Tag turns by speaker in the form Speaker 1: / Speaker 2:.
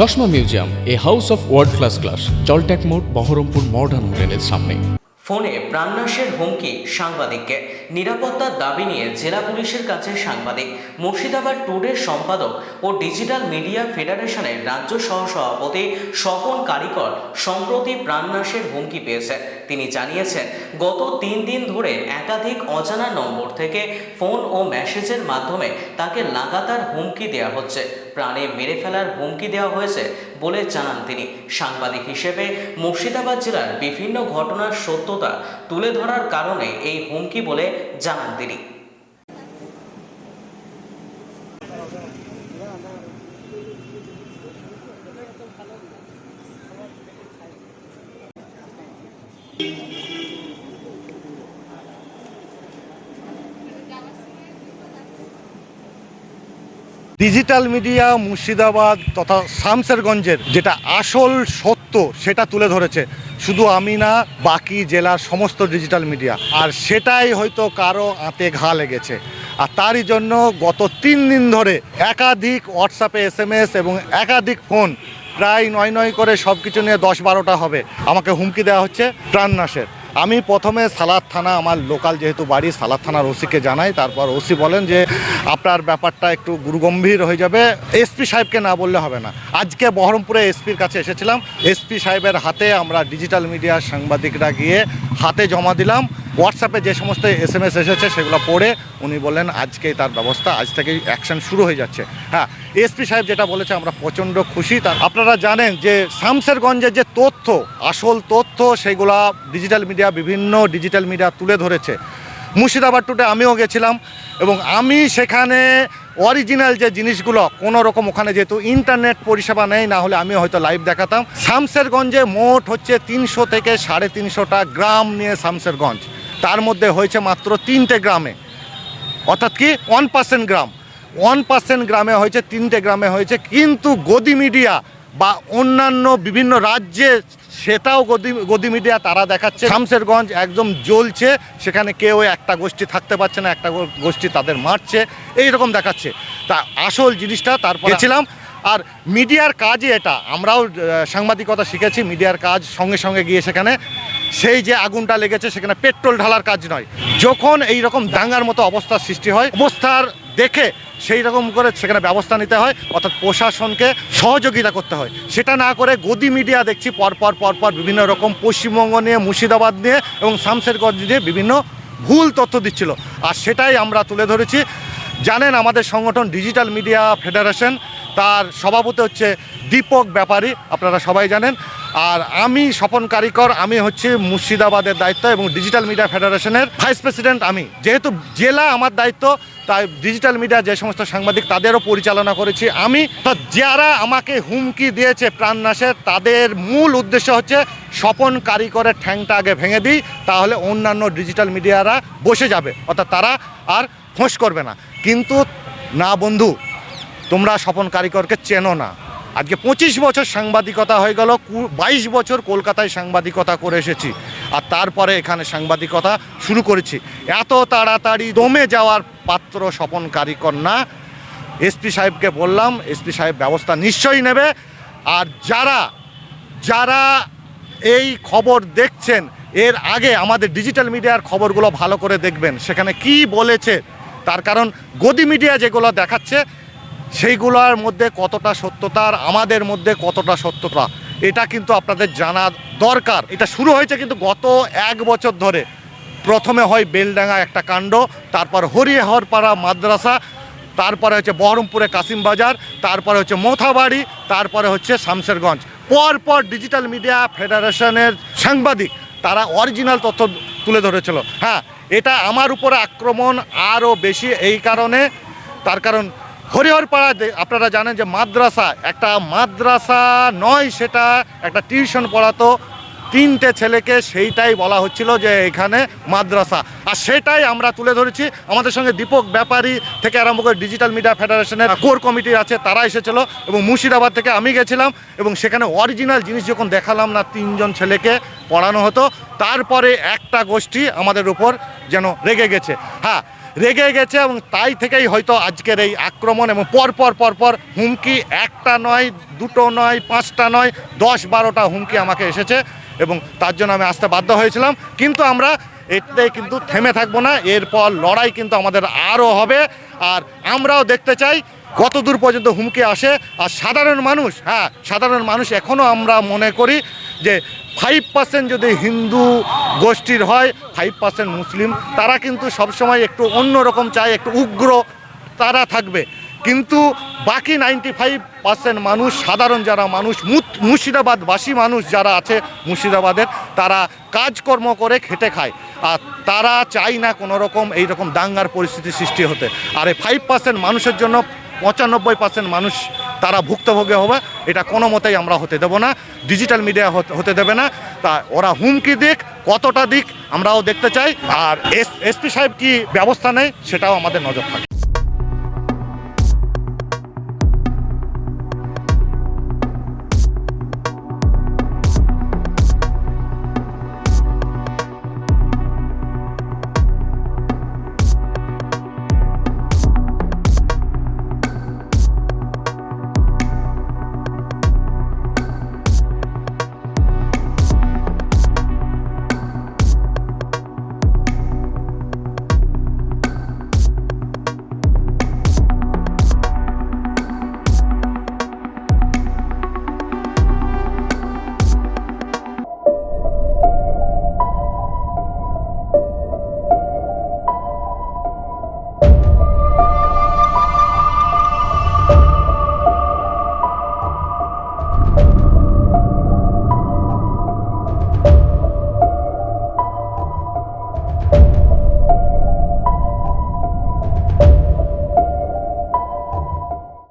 Speaker 1: চশমা museum, a house of world class class জলট্যাক মোড়, Baharampur modern হোটেলের সামনে।
Speaker 2: ফোনে প্রাণনাশের হুমকি সাংবাদিককে। নিরাপত্তার দাবি নিয়ে জেলা পুলিশের কাছে সাংবাদিক। মুর্শিদাবাদ টুডের সম্পাদক ও ডিজিটাল মিডিয়া ফেডারেশনের রাজ্য সহসভাপতি স্বপন কারিকর সম্প্রতি প্রাণনাশের হুমকি পেয়েছে। তিনি জানিয়েছেন, গত তিন দিন ধরে একাধিক অজানা নম্বর থেকে ফোন ও মেসেজের মাধ্যমে তাকে লাগাতার হুমকি দেওয়া হচ্ছে। প্রাণে মেরে ফেলার হুমকি দেওয়া হয়েছে বলে জানান তিনি। সাংবাদিক হিসেবে মুর্শিদাবাদ জেলার বিভিন্ন ঘটনার সত্যতা তুলে ধরার কারণে এই হুমকি বলে জানান তিনি।
Speaker 3: ডিজিটাল মিডিয়া মুর্শিদাবাদ তথা শামসেরগঞ্জের যেটা আসল সত্য, সেটা তুলে ধরেছে শুধু আমি না বাকি জেলার সমস্ত ডিজিটাল মিডিয়া আর সেটাই হয়তো কারও আঁতে ঘা লেগেছে। আর তারই জন্য গত তিন দিন ধরে একাধিক হোয়াটসঅ্যাপে এস এবং একাধিক ফোন প্রায় নয় নয় করে সব কিছু নিয়ে দশ বারোটা হবে। আমাকে হুমকি দেওয়া হচ্ছে প্রাণনাশের আমি প্রথমে সালাদ থানা, আমার লোকাল যেহেতু বাড়ি, সালাদ থানার ওসিকে জানাই। তারপর ওসি বলেন যে, আপনার ব্যাপারটা একটু গুরুগম্ভীর হয়ে যাবে। এসপি সাহেবকে না বললে হবে না। আজকে বহরমপুরে এসপির কাছে এসেছিলাম। এসপি সাহেবের হাতে আমরা ডিজিটাল মিডিয়ার সাংবাদিকরা গিয়ে হাতে জমা দিলাম। হোয়াটসঅ্যাপে যে সমস্ত এস এম এস এসেছে সেগুলো পড়ে উনি বললেন আজকেই তার ব্যবস্থা, আজ থেকেই অ্যাকশন শুরু হয়ে যাচ্ছে। হ্যাঁ এসপি সাহেব যেটা বলেছে, আমরা প্রচণ্ড খুশি। তার আপনারা জানেন যে শামসেরগঞ্জের যে তথ্য, আসল তথ্য, সেগুলা ডিজিটাল মিডিয়া বিভিন্ন ডিজিটাল মিডিয়া তুলে ধরেছে। মুর্শিদাবাদ টুটে আমিও গেছিলাম এবং আমি সেখানে অরিজিনাল যে জিনিসগুলো, কোনো রকম ওখানে যেহেতু ইন্টারনেট পরিষেবা নেই, না হলে আমি হয়তো লাইভ দেখাতাম। শামসেরগঞ্জে মোট হচ্ছে তিনশো থেকে সাড়ে তিনশোটা গ্রাম নিয়ে শামসেরগঞ্জ। তার মধ্যে হয়েছে মাত্র তিনটে গ্রামে। অর্থাৎ কি ওয়ান পার্সেন্ট গ্রাম। ওয়ান পার্সেন্ট গ্রামে হয়েছে তিনটে গ্রামে হয়েছে কিন্তু গদি মিডিয়া বা অন্যান্য বিভিন্ন রাজ্যে সেটাও গদি গদি মিডিয়া তারা দেখাচ্ছে। শামসেরগঞ্জ একদম জ্বলছে সেখানে কেউ একটা গোষ্ঠী থাকতে পারছে না একটা গোষ্ঠী তাদের মারছে এই রকম দেখাচ্ছে। তা আসল জিনিসটা তারপর গেছিলাম। আর মিডিয়ার কাজই এটা আমরাও সাংবাদিকতা শিখেছি মিডিয়ার কাজ সঙ্গে সঙ্গে গিয়ে সেখানে সেই যে আগুনটা লেগেছে সেখানে পেট্রোল ঢালার কাজ নয়। যখন এই রকম দাঙ্গার মতো অবস্থার সৃষ্টি হয় অবস্থার দেখে সেই রকম করে সেখানে ব্যবস্থা নিতে হয়, অর্থাৎ প্রশাসনকে সহযোগিতা করতে হয়। সেটা না করে গদি মিডিয়া দেখছি পরপর পরপর বিভিন্ন রকম পশ্চিমবঙ্গ নিয়ে, মুর্শিদাবাদ নিয়ে এবং শামসেরগঞ্জ নিয়ে বিভিন্ন ভুল তথ্য দিচ্ছিল। আর সেটাই আমরা তুলে ধরেছি। জানেন আমাদের সংগঠন ডিজিটাল মিডিয়া ফেডারেশন, তার সভাপতি হচ্ছে দীপক ব্যাপারী, আপনারা সবাই জানেন। আর আমি স্বপন কারিকর, আমি হচ্ছে মুর্শিদাবাদের দায়িত্ব এবং ডিজিটাল মিডিয়া ফেডারেশনের ভাইস প্রেসিডেন্ট আমি। যেহেতু জেলা আমার দায়িত্ব, তাই ডিজিটাল মিডিয়া যে সমস্ত সাংবাদিক তাদেরও পরিচালনা করেছি আমি। তো যারা আমাকে হুমকি দিয়েছে প্রাণনাশের তাদের মূল উদ্দেশ্য হচ্ছে স্বপন কারিকরের ঠ্যাংটা আগে ভেঙে দিই, তাহলে অন্যান্য ডিজিটাল মিডিয়ারা বসে যাবে। অর্থাৎ তারা আর ফোঁস করবে না। কিন্তু না বন্ধু, তোমরা স্বপন কারিকরকে চেনো না। আজকে পঁচিশ বছর সাংবাদিকতা হয়ে গেল বাইশ বছর কলকাতায় সাংবাদিকতা করে এসেছি। আর তারপরে এখানে সাংবাদিকতা শুরু করেছি। এত তাড়াতাড়ি দমে যাওয়ার পাত্র স্বপন কারিকর না। এসপি সাহেবকে বললাম এসপি সাহেব ব্যবস্থা নিশ্চয়ই নেবে। আর যারা যারা এই খবর দেখছেন, এর আগে আমাদের ডিজিটাল মিডিয়ার খবরগুলো ভালো করে দেখবেন, সেখানে কি বলেছে, তার কারণ গদি মিডিয়া যেগুলো দেখাচ্ছে সেইগুলোর মধ্যে কতটা সত্যতার আমাদের মধ্যে কতটা সত্যতা, এটা কিন্তু আপনাদের জানা দরকার। এটা শুরু হয়েছে কিন্তু গত এক বছর ধরে। প্রথমে হয় বেলডাঙ্গা একটা কাণ্ড, তারপর হরিহরপাড়া মাদ্রাসা, তারপরে হচ্ছে বহরমপুরে কাসিমবাজার তারপরে হচ্ছে মোথাবাড়ি, তারপরে হচ্ছে শামসেরগঞ্জ পরপর ডিজিটাল মিডিয়া ফেডারেশনের সাংবাদিক, তারা অরিজিনাল তথ্য তুলে ধরেছিল। হ্যাঁ এটা আমার উপরে আক্রমণ আরও বেশি এই কারণে, তার কারণ হরিহরপাড়া আপনারা জানেন যে মাদ্রাসা, একটা মাদ্রাসা নয়, সেটা একটা টিউশন পড়াতো। তিনটে ছেলেকে সেইটাই বলা হচ্ছিল যে এখানে মাদ্রাসা। আর সেটাই আমরা তুলে ধরেছি। আমাদের সঙ্গে দীপক ব্যাপারী থেকে আরম্ভ করে ডিজিটাল মিডিয়া ফেডারেশনের কোর কমিটি আছে, তারা এসেছিল এবং মুর্শিদাবাদ থেকে আমি গেছিলাম এবং সেখানে অরিজিনাল জিনিস যখন দেখালাম না, তিনজন ছেলেকে পড়ানো হতো। তারপরে একটা গোষ্ঠী আমাদের উপর যেন রেগে গেছে। হ্যাঁ রেগে গেছে এবং তাই থেকেই হয়তো আজকের এই আক্রমণ এবং পরপর পরপর হুমকি একটা নয়, দুটো নয়, পাঁচটা নয়, দশ, বারোটা হুমকি আমাকে এসেছে এবং তার জন্য আমি আসতে বাধ্য হয়েছিলাম। কিন্তু আমরা এতে কিন্তু থেমে থাকব না। এরপর লড়াই কিন্তু আমাদের আরও হবে। আর আমরাও দেখতে চাই কত দূর পর্যন্ত হুমকি আসে? আর সাধারণ মানুষ হ্যাঁ সাধারণ মানুষ এখনও আমরা মনে করি যে ফাইভ পার্সেন্ট যদি হিন্দু গোষ্ঠীর হয় ফাইভ পার্সেন্ট মুসলিম, তারা কিন্তু সবসময় একটু অন্যরকম চায়, একটু উগ্র তারা থাকবে। কিন্তু বাকি নাইনটি ফাইভ পার্সেন্ট মানুষ, সাধারণ যারা মানুষ মুর্শিদাবাদবাসী মানুষ যারা আছে মুর্শিদাবাদের, তারা কাজকর্ম করে খেটে খায়। আর তারা চায় না কোনো রকম এইরকম দাঙ্গার পরিস্থিতি সৃষ্টি হতে। আর এই ফাইভ পার্সেন্ট মানুষের জন্য পঁচানব্বই পার্সেন্ট মানুষ তারা ভুক্তভোগী হবে, এটা কোনো মতেই আমরা হতে দেব না ডিজিটাল মিডিয়া হতে দেবে না, তা ওরা হুমকি দিক, কতটা দিক আমরাও দেখতে চাই, আর এস এসপি সাহেব কি ব্যবস্থা নেয় সেটাও আমাদের নজর থাকে